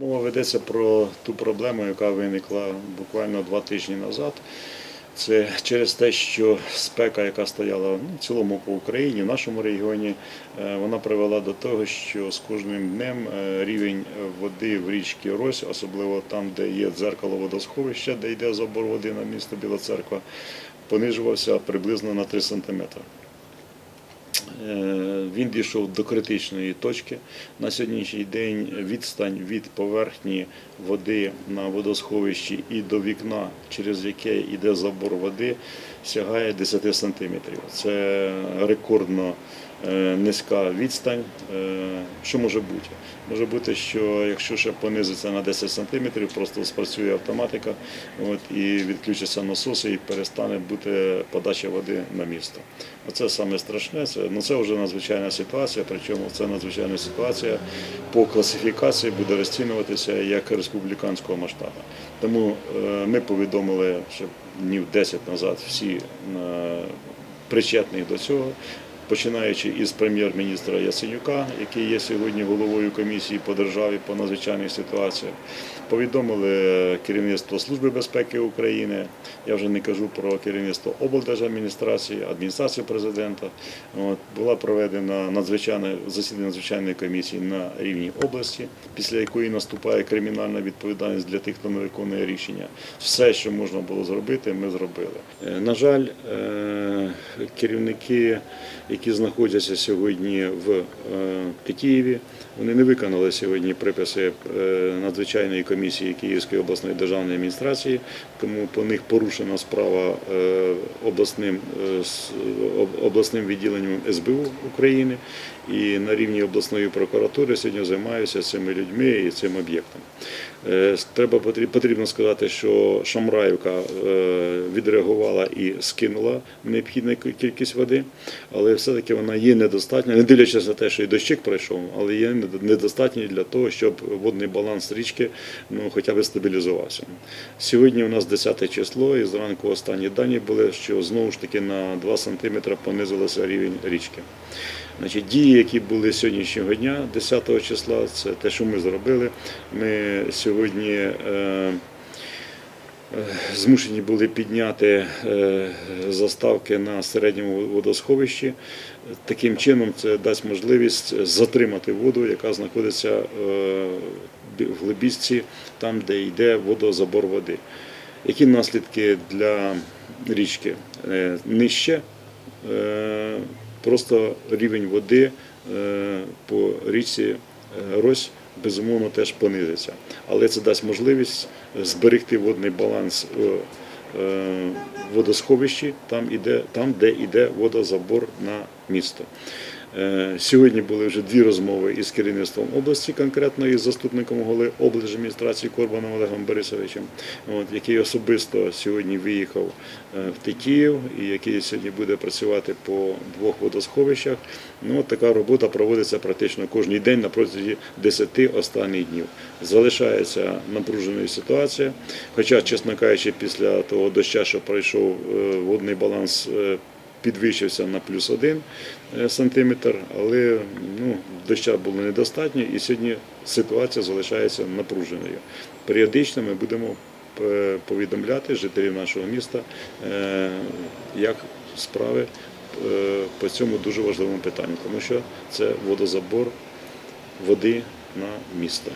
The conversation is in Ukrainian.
Мова ведеться про ту проблему, яка виникла буквально два тижні назад. Це через те, що спека, яка стояла ну, в цілому по Україні, в нашому регіоні, е, вона привела до того, що з кожним днем е, рівень води в річці Рось, особливо там, де є дзеркало водосховища, де йде забор води на місто Біла Церква, понижувався приблизно на 3 сантиметри. Е, Він дійшов до критичної точки. На сьогоднішній день відстань від поверхні води на водосховищі і до вікна, через яке йде забор води, сягає 10 сантиметрів. Це рекордно е, низька відстань. Е, Що може бути? Може бути, що якщо ще понизиться на 10 сантиметрів, просто спрацює автоматика от, і відключаться насоси, і перестане бути подача води на місто. Оце саме страшне. Це, ну, це вже надзвичайна ситуація, причому це надзвичайна ситуація по класифікації буде розцінюватися як республіканського масштабу. Тому е, ми повідомили ще днів 10 назад всі е, причетних до цього. Починаючи із прем'єр-міністра Яценюка, який є сьогодні головою комісії по державі по надзвичайних ситуаціях, повідомили керівництво Служби безпеки України. Я вже не кажу про керівництво облдержадміністрації, адміністрації президента. От, була проведена надзвичайна засідання надзвичайної комісії на рівні області, після якої наступає кримінальна відповідальність для тих, хто не виконує рішення. Все, що можна було зробити, ми зробили. Е, На жаль, е, керівники, які знаходяться сьогодні в е, Києві, вони не виконали сьогодні приписи е, надзвичайної комісії Київської обласної державної адміністрації, тому по них порушена справа е, обласним, обласним відділенням СБУ України. І на рівні обласної прокуратури сьогодні займаюся цими людьми і цим об'єктом. Треба потрібно сказати, що Шамраївка відреагувала і скинула необхідну кількість води, але все-таки вона є недостатня, не дивлячись на те, що і дощик пройшов, але є недо- недостатньою для того, щоб водний баланс річки ну, хоча б стабілізувався. Сьогодні у нас 10 число, і зранку останні дані були, що знову ж таки на 2 см понизилося рівень річки. Значить, дії, які були сьогоднішнього дня, 10 числа, це те, що ми зробили. Ми сьогодні е, змушені були підняти е, заставки на середньому водосховищі. Таким чином, це дасть можливість затримати воду, яка знаходиться е, в глибісці, там, де йде водозабор води. Які наслідки для річки? Е, Нижче е, просто рівень води е, по річці е, Рось безумовно теж понизиться. Але це дасть можливість зберегти водний баланс у е, водосховищі, там, іде, там де йде водозабор на місто. Е, Сьогодні були вже дві розмови із керівництвом області, конкретно із заступником голови облдержадміністрації Корбаном Олегом Борисовичем, от, який особисто сьогодні виїхав е, в Тетіїв і який сьогодні буде працювати по двох водосховищах. Ну, от така робота проводиться практично кожен день на протязі 10 останніх днів. Залишається напруженою ситуація. Хоча, чесно кажучи, після того доща, що пройшов е, водний баланс. Підвищився на плюс один е, сантиметр, але ну, доща було недостатньо і сьогодні ситуація залишається напруженою. Періодично ми будемо е, повідомляти жителів нашого міста, е, як справи по цьому дуже важливому питанню, тому що це водозабор води на місто.